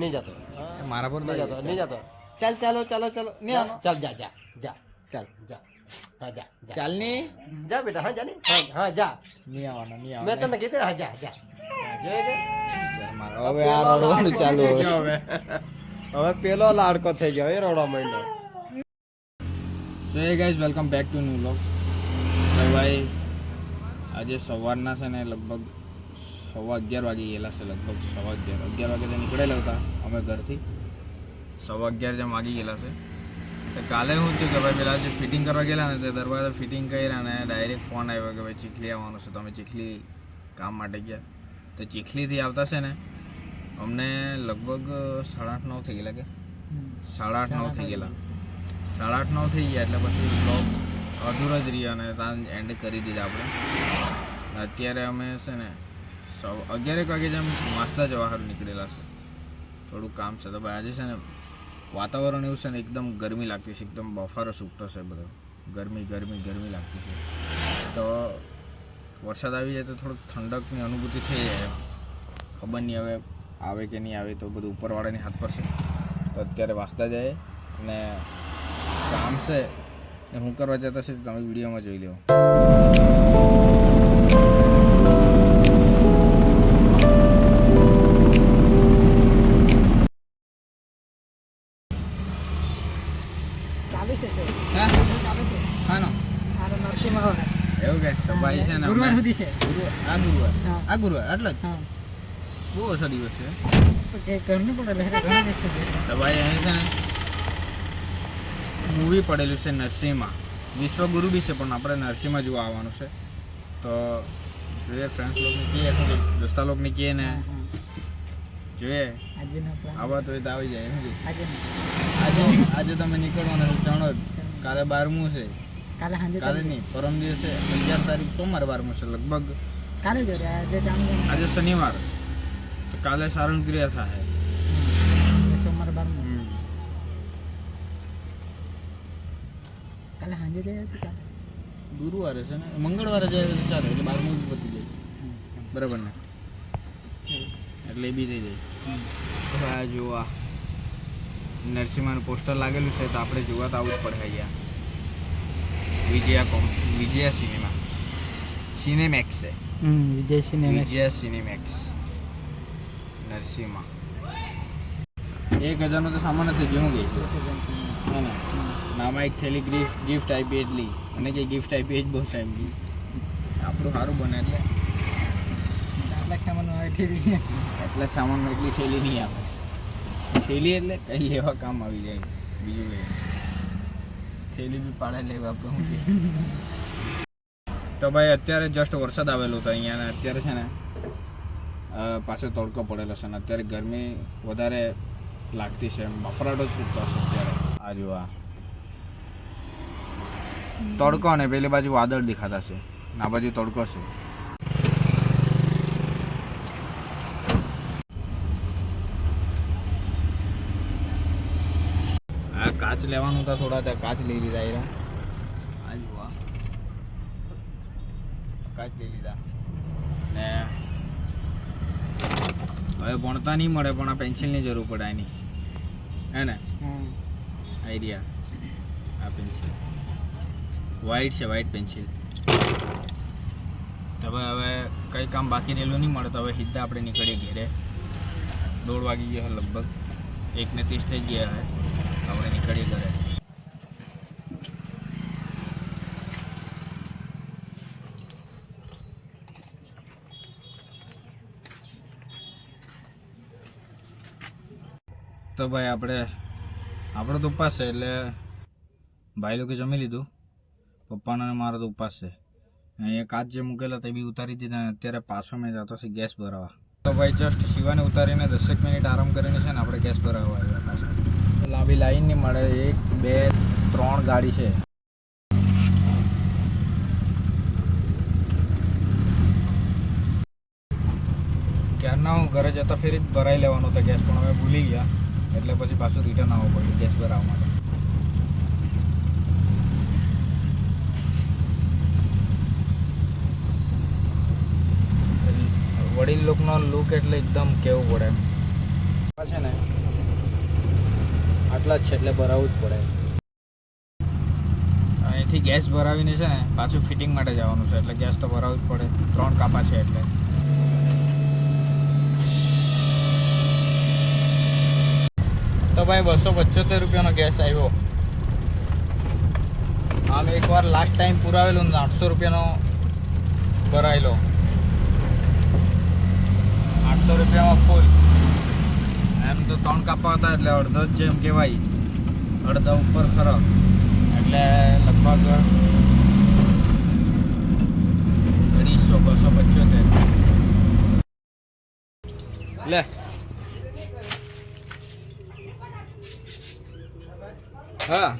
નહીં જતો. મારા પર નહીં જતો. નહીં જતો. ચાલ ચાલો ચાલો ચાલો. નહીં આવો ચાલ જા જા જા. ચાલ. જા. હા જા ચાલની. જા બેટા હા જા ને. હા જા. નહીં આવવાનો નહીં મેં તને કીધું હા જા જા. હવે આ રડવાનું ચાલુ હવે. હવે પેલો લાડકો થઈ ગયો એ રડવા માંડ્યો. So hey guys welcome back to new લોક ભાઈ આજે સવારના છે ને લગભગ સવા અગિયાર વાગે ગયેલા છે, લગભગ સવા અગિયાર. અગિયાર વાગે તો નીકળેલા હતા અમે ઘરથી. સવા અગિયાર જેમ વાગી ગયેલા છે. તો કાલે શું થયું કે ભાઈ પેલા જે ફિટિંગ કરવા ગયેલા ને તે દરવાજા ફિટિંગ કર્યા અને ડાયરેક્ટ ફોન આવ્યો કે ભાઈ ચીખલી આવવાનું છે. તો અમે ચીખલી કામ માટે ગયા. તો ચીખલીથી આવતા છે ને, અમને લગભગ સાડા આઠ, નવ થઈ ગયેલા કે? સાડા આઠ, નવ થઈ ગયેલા. સાડા આઠ, નવ થઈ ગયા એટલે પછી બ્લોગ અધૂરો જ રહ્યા અને ત્યાં એન્ડ કરી દીધા આપણે. અત્યારે અમે છે ને સવ અગિયારેક વાગે જેમ વાંચતા જવા સારું નીકળેલા છે. થોડું કામ છે. તો ભાઈ આજે છે ને વાતાવરણ એવું છે ને એકદમ ગરમી લાગતી છે. એકદમ બફારો સૂકતો છે બધો. ગરમી ગરમી ગરમી લાગતી છે. તો વરસાદ આવી જાય તો થોડુંક ઠંડકની અનુભૂતિ થઈ જાય ખબર નહીં હવે આવે કે નહીં આવે તો બધું ઉપરવાળાની હાથ પર છે. તો અત્યારે વાંચતા જાય અને કામ છે ને હું કરવા જતા છે તમે વિડીયોમાં જોઈ લો ગુરુવાર આ ગુરુવાર. આ ગુરુવાર એટલે જ? બહુ ઓછો દિવસ છે. ઘરનું પણ ઘણા દિવસ થઈ ગયા. તો ભાઈ અહીં છે ને મૂવી પડેલું છે નરસિંહમાં. વિશ્વગુરુ બી છે પણ આપણે નરસિંહમાં જોવા આવવાનું છે. તો જોઈએ ફ્રેન્ડ્સ લોકોને કહીએ દોસ્તા લોકોને કહીએ ને. જોઈએ. આજે આવા તો આવી જાય આજે આજે તમે નીકળવાના છો ચણોદ કાલે બારમું છે. કાલે સાંજે કાલે. નહીં પરમ દિવસે અગિયાર તારીખ સોમવાર બારમું છે લગભગ. કાલે જો આજે આજે શનિવાર. તો કાલે સારણ ક્રિયા થાય. બાર કાલે સાંજે જઈએ છે કાલે? ગુરુવારે છે ને? મંગળવારે જાય તો ચાલે એટલે બારમું જ પતી જાય. બરાબર ને? એટલે એ બી થઈ જાય. આ. જોવા નરસિંહાનું પોસ્ટર લાગેલું છે તો આપણે જોવા તો આવવું જ પડે અહીંયા. વિજયા કોમ વિજયા સિનેમા. સિનેમેક્સ છે વિજય સિનેમા વિજયા સિનેમેક્સ નરસિંહમાં. એક હજારનો તો સામાન નથી હું ગઈ ના ના. નામાં એક થેલી ગિફ્ટ ગિફ્ટ આપી એટલી. અને કે ગિફ્ટ આપી એ જ બહુ સાહેબ આપણું સારું બને એટલે. આટલા ખાવાનું આવે એટલે સામાનમાં એટલી થેલી નહીં આવે થેલી એટલે કઈ લેવા કામ આવી જાય. બીજું કંઈ. થેલી બી પાડે લેવા આપણે તો ભાઈ, અત્યારે જસ્ટ વરસાદ આવેલો હતો અહીંયા ને અત્યારે છે ને પાછો તડકો પડેલો છે ને અત્યારે ગરમી વધારે લાગતી છે. બફરાટો છૂટતો છે અત્યારે. આ જો આ. તડકો ને પેલી બાજુ વાદળ દેખાતા છે. આ બાજુ તડકો છે આ કાચ લેવાનું હતા થોડા ત્યાં કાચ લઈ લીધા એ આ જુઓ કાચ લઈ લીધા. ને હવે ભણતા નહીં મળે પણ આ પેન્સિલની જરૂર પડે એની હે ને? આઈડિયા. આ પેન્સિલ. વ્હાઈટ છે વ્હાઈટ પેન્સિલ તો હવે હવે કંઈ કામ બાકી રહેલું નહીં મળે તો હવે સીધા આપણે નીકળીએ ઘેરે. દોઢ વાગી ગયા લગભગ. એકને ત્રીસ થઈ ગયા તો આપણે નીકળીએ ઘરે. તો ભાઈ આપણે, આપણો તો ઉપવાસ છે એટલે ભાઈ લોકો જમી લીધું. પપ્પાનો અને મારો તો ઉપવાસ છે. અહીંયા કાચ જે મૂકેલા તે બી ઉતારી દીધા અને અત્યારે પાછો મેં જતો છે ગેસ ભરાવા. તો ભાઈ જસ્ટ શિવાને ઉતારીને દસેક મિનિટ આરામ કરીને છે ને આપણે ગેસ ભરાવવા આવ્યા પાછા લાંબી લાઈન નહીં મળે. એક, બે, ત્રણ ગાડી છે. ક્યારના હું ઘરે જતા ફેરી જ ભરાઈ લેવાનો હતો ગેસ, પણ હવે ભૂલી ગયા. એટલે પછી પાછું રિટર્ન આવવું પડ્યું ગેસ ભરાવવા માટે. વડીલ લોકનો લુક એટલે એકદમ કેવું પડે. છે ને આટલા જ છે એટલે ભરાવવું જ પડે. અહીંથી ગેસ ભરાવીને છે ને પાછું ફિટિંગ માટે જવાનું છે, એટલે ગેસ તો ભરાવવું જ પડે. ત્રણ કાપા છે એટલે. તો ભાઈ બસો પચોતેર રૂપિયાનો ગેસ આવ્યો. આમ એકવાર લાસ્ટ ટાઈમ પુરાવેલું ને આઠસો રૂપિયાનો ભરાયેલો. આઠસો રૂપિયામાં ફૂલ એમ તો ત્રણ કાપા હતા એટલે અડધો જ જેમ કહેવાય. અડધા ઉપર ખરો. એટલે લગભગ અઢીસો, બસો, પચોતેર. લે. હા.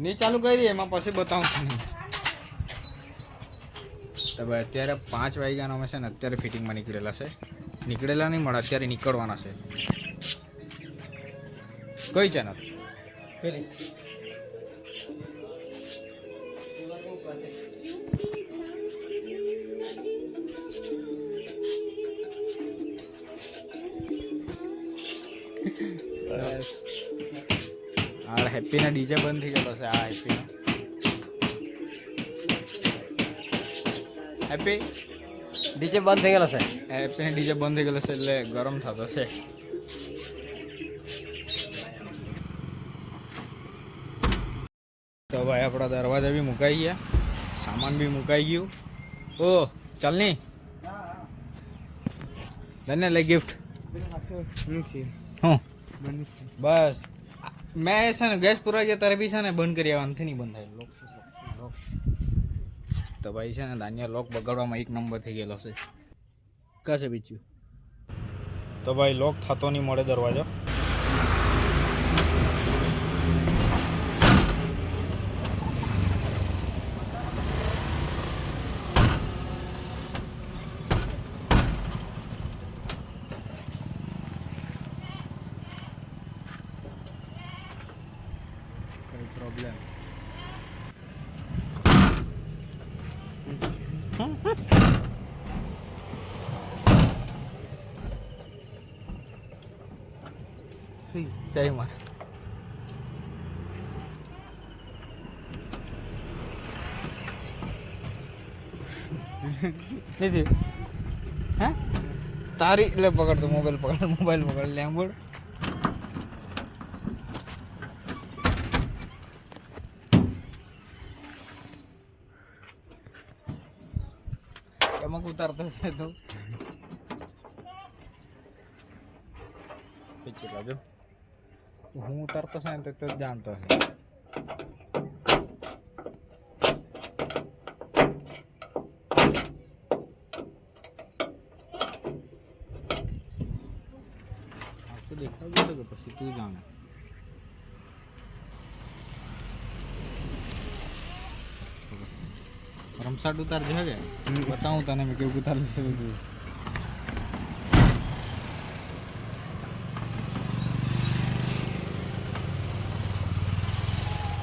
નહીં ચાલુ કરી, એમાં પછી બતાવું તમને. તો અત્યારે પાંચ વાગ્યાનો અમે છે ને, અત્યારે ફિટિંગમાં નીકળેલા છે. નીકળેલા નહીં મળે અત્યારે નીકળવાના છે. કઈ ચેનલ આ હેપીના ડીજે બંધ થઈ ગયેલો છે આ હેપીનો હેપી ડીજે બંધ થઈ ગયેલો છે? હેપીને ડીજે બંધ થઈ ગયેલો છે એટલે ગરમ થતો છે. તો ભાઈ આપણા દરવાજા બી મુકાઈ ગયા. સામાન બી મુકાઈ ગયું. ઓ, ચાલની. ધન્ય લે ગિફ્ટ હું? બસ. મેં છે ને ગેસ પુરા ગયા, તારે બી છે ને બંધ કરી આવવાનું નહીં બંધ થાય. તો ભાઈ છે ને દાનિયા લોક બગાડવામાં એક નંબર થઈ ગયેલો છે. કશે બીજું? તો ભાઈ લોક થતો નહીં મળે દરવાજો. કઈ જય માં. નથી હે? તારી એટલે પકડ તો મોબાઈલ પકડ મોબાઈલ પકડ લે બોલ. એમાં ઉતારતો છે તો. પીછી બાજુ હું ઉતારતો છે ને તો તું જ જાણતો છે આખું દેખાડું તો કે પછી તું જાણે રમસાટ ઉતાર છે કે બતાવું તને મેં કેવું ઉતાર છે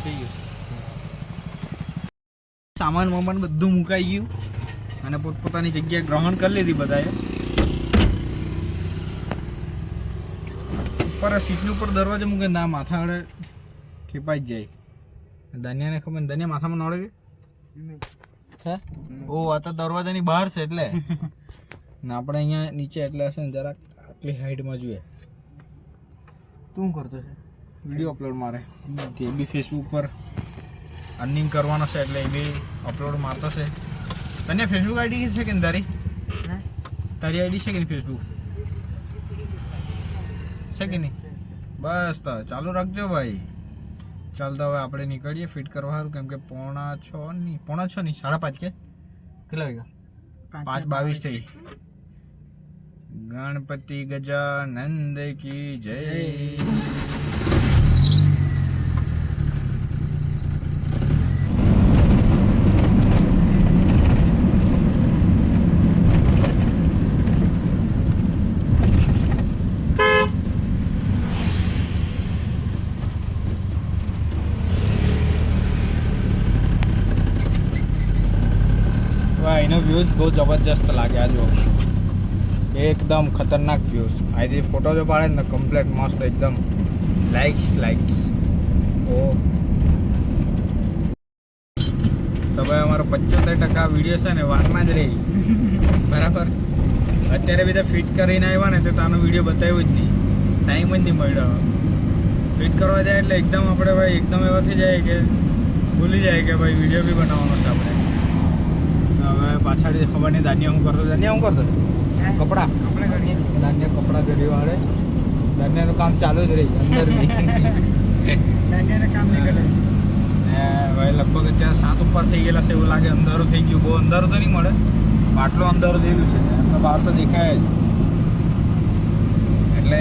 થઈ ગયું. સામાન વામાન બધું મુકાઈ ગયું અને પોતપોતાની જગ્યાએ ગ્રહણ કરી લીધી બધાએ. ઉપર સીટની ઉપર દરવાજો મૂકે ના માથા વડે ઠેપાઈ જ જાય. દનિયાને ખબર દાનિયા માથામાં નડે કે? હે? ઓ આ તો દરવાજાની બહાર છે એટલે. ને આપણે અહીંયા નીચે એટલે હશે ને જરાક આટલી હાઈટમાં જોઈએ. તું કરતો છે? વીડિયો અપલોડ મારે. તે બી ફેસબુક પર અર્નિંગ કરવાનો છે એટલે એ બી અપલોડ મારતો છે. તને ફેસબુક આઈડી છે કે તારી? તારી આઈડી છે કે નહીં ફેસબુક છે કે નહીં? બસ તો ચાલુ રાખજો ભાઈ. ચાલ તો હવે આપણે નીકળીએ ફિટ કરવા સારું કેમ કે પોણા છ નહીં પોણા છ નહીં સાડા પાંચ કે? કેટલા વાગ્યા? પાંચ બાવીસ થઈ. ગણપતિ ગજાનંદ કી જય વાહ એનો વ્યૂઝ બહુ જબરજસ્ત લાગે આ જો એકદમ ખતરનાક વ્યૂઝ આજે ફોટો જો પાડે ને કમ્પ્લેટ મસ્ત એકદમ લાઇક્સ લાઇક્સ ઓ. તમે અમારો પંચોતેર ટકા વીડિયો છે ને વારમાં જ રહી. બરાબર? અત્યારે બધા ફિટ કરીને આવ્યા ને તો તાનો વીડિયો બતાવ્યો જ નહીં. ટાઈમ જ નહીં મળ્યો. ફિટ કરવા જાય એટલે એકદમ આપણે ભાઈ એકદમ એવા થઈ જાય કે ભૂલી જાય કે ભાઈ વીડિયો બી બનાવવાનો છે આપણે. હવે પાછળ ખબર નહીં દાનિયા હું કરતો દાનિયા હું કરતો? કપડા? દાનિયા કપડા કરી વાળે. દાનિયાનું કામ ચાલુ જ રહી અંદર દાનિયાને કામ નીકળે ભાઈ લગભગ અત્યારે સાત ઉપર થઈ ગયેલા છે એવું લાગે અંધારું થઈ ગયું. બહુ અંધારું તો નહીં મળે. આટલો અંધારું થયેલું છે. બહાર તો દેખાય જ. એટલે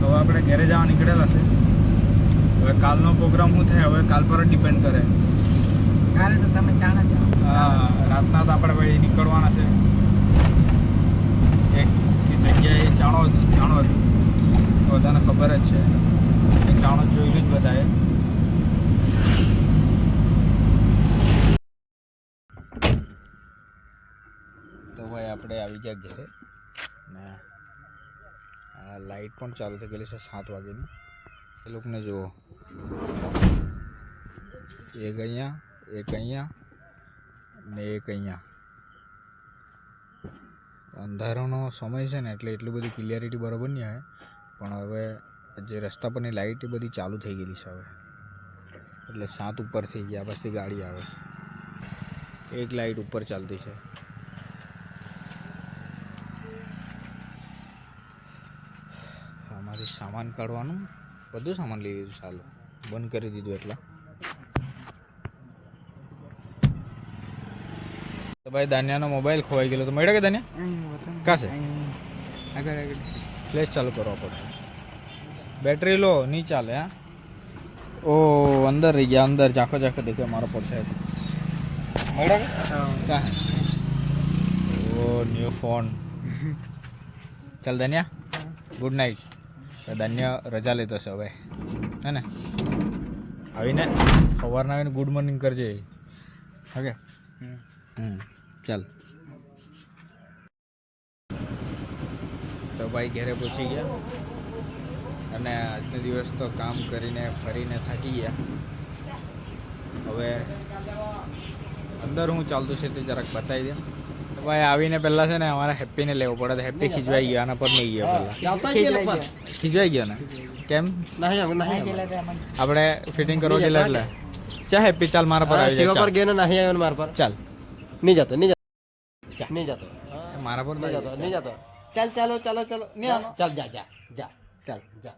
હવે આપણે ઘરે જવા નીકળેલા છે. હવે કાલનો પ્રોગ્રામ શું થાય? હવે કાલ પર જ ડિપેન્ડ કરે. કાલે તો તમે ચાણા જ રાતના તો આપણે ભાઈ નીકળવાના છે. એક જગ્યાએ ચાણો ચાણો બધાને ખબર જ છે. એ ચાણો જોયેલું જ બધાએ. તો ભાઈ આપણે આવી ગયા ઘરે. ને આ લાઈટ પણ ચાલુ થઈ ગયેલી છે સાત વાગ્યાની. એ લોકોને જુઓ. એક અહીંયા એક અહીંયા ને એક અહીંયા અંધારાનો સમય છે ને એટલે એટલી બધી ક્લિયરિટી બરાબર નહીં આવે. પણ હવે જે રસ્તા પરની લાઇટ એ બધી ચાલુ થઈ ગયેલી છે હવે. એટલે સાત ઉપર થઈ ગયા, પછી ગાડી આવે છે. એક લાઇટ ઉપર ચાલતી છે. આમાંથી સામાન કાઢવાનું, બધું સામાન લઈ લીધું ચાલો બંધ કરી દીધું એટલે. તો ભાઈ દાનિયાનો મોબાઈલ ખોવાઈ ગયેલો. તો મળ્યો કે દાનિયા? કાશે આગળ આગળ. ફ્લેશ ચાલુ કરવા પડશે બેટરી લો નહીં ચાલે હા? ઓ અંદર રહી ગયા અંદર. ઝાંખો ઝાંખો દેખ્યો મારો પડશે મળ્યો કે? ઓ ન્યૂ ફોન ચાલ દાનિયા. ગુડ નાઇટ દાન્ય રજા લેતો છે હવે. હે ને? આવીને સવારના આવીને ગુડ મોર્નિંગ કરજે. ઓકે? હમ. ચાલ તો ભાઈ ઘરે પહોંચી ગયા અને આજનો દિવસ તો કામ કરીને ફરીને થાકી ગયા. હવે અંદર હું ચાલતું છે તે જરાક બતાવી દે. તો ભાઈ આવીને પહેલાં છે ને અમારે હેપ્પીને લેવો પડે. તો હેપ્પી ખીજવાઈ ગયો આના પર નહીં ગયો પહેલાં. ખીજવાઈ ગયો ને? કેમ? આપણે ફિટિંગ કરવા ગયેલા એટલે. ચા હેપ્પી ચાલ મારા પર આવી શિવા જા પર ગયો ને નહીં આવ્યો ને મારા પર. ચાલ. નહીં જતો નહીં જતો. નહીં જતો. મારા પર નહીં જતો નહીં જતો. ચાલ ચાલો ચાલો ચાલો. નહીં આવો ચાલ જા જા જા ચાલ જા.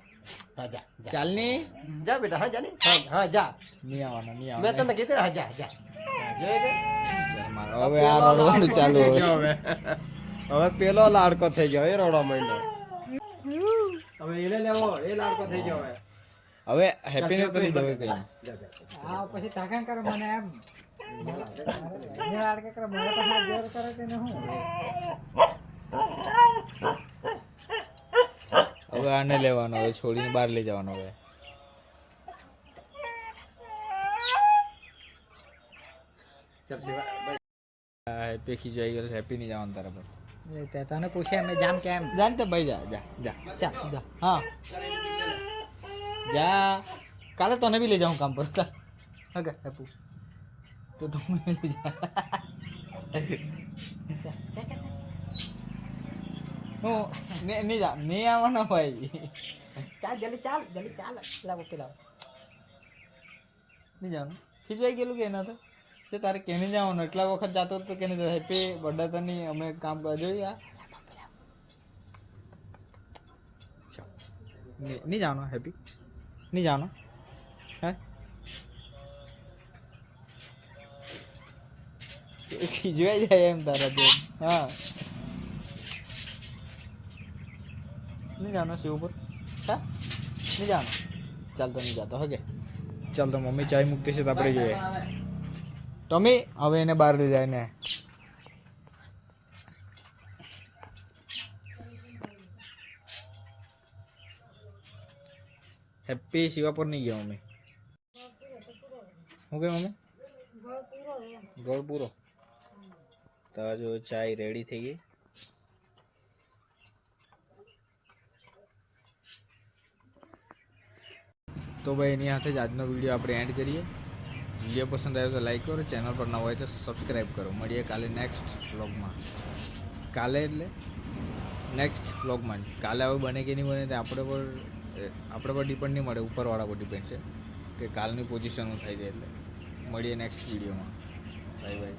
હા જા જા. ચાલની. જા બેટા હા જા ની. હા હા જા. નહીં આવવાનો નહીં મેં તને કીધું હા જા જા. જોયે કે? ચાલ મારો હવે આ રડવાનું ચાલુ હવે. હવે પેલો લાડકો થઈ ગયો એ રડવા માંડ્યો. હવે એને લેવો એ લાડકો થઈ ગયો હવે. હવે હેપી ને કરી દો કઈ આ પછી તાકાન કરે મને એમ. હવે આને લેવાનો હવે છોડીને બહાર લઈ જવાનો હવે. હેપી ખીચવાઈ ગયો હેપી નહીં જવાનું તારા પર. તને પૂછ્યા મેં જામ કેમ? જાન તો ભાઈ જા જા જા. ચા જા. હા. જા. કાલે તને બી લઈ જાઉં કામ પર. ચાલ ઓકે હેપુ. તો લઈ જા હું ને- નહીં જા નહીં આવવાનો ભાઈ. ચાલ જલ્દી ચાલ જલ્દી ચાલ. લાવો પેલા નહીં જવાનું ખીચવાઈ ગયેલું કે એના તો? છે તારે કેને જવાનું? એટલા વખત જતો હતો તો કેને હેપી બર્થડે તો નહીં અમે કામ કરવા જોઈએ. નહીં જવાનું હેપી. નહીં જવાનું. ખીજવાઈ જાય એમ તારા તો હા નહીં જવાનું શિવ ઉપર હા નહીં જવાનું ચાલ તો નહીં જતો હગે ચાલ તો મમ્મી ચાય મૂકતી છે તો આપણે જોઈએ ટમી હવે એને બહાર લઈ જાય ને હેપી શિવાપુર નહીં ગયા મમ્મી શું કે મમ્મી ગોળ પૂરો તો જો ચાય રેડી થઈ ગઈ. તો ભાઈ, એની સાથે જ આજનો વીડિયો આપણે એન્ડ કરીએ. વીડિયો પસંદ આવ્યો તો લાઈક કરો. ચેનલ પર ન હોય તો સબસ્ક્રાઈબ કરો. મળીએ કાલે નેક્સ્ટ વ્લોગમાં કાલે એટલે નેક્સ્ટ વ્લોગમાં કાલે હવે બને કે નહીં બને તે આપણે પર આપણે પર ડિપેન્ડ નહીં મળે. ઉપરવાળા પર ડિપેન્ડ છે કે કાલની પોઝિશન હું થઈ જાય એટલે. મળીએ નેક્સ્ટ વિડીયોમાં બાય બાય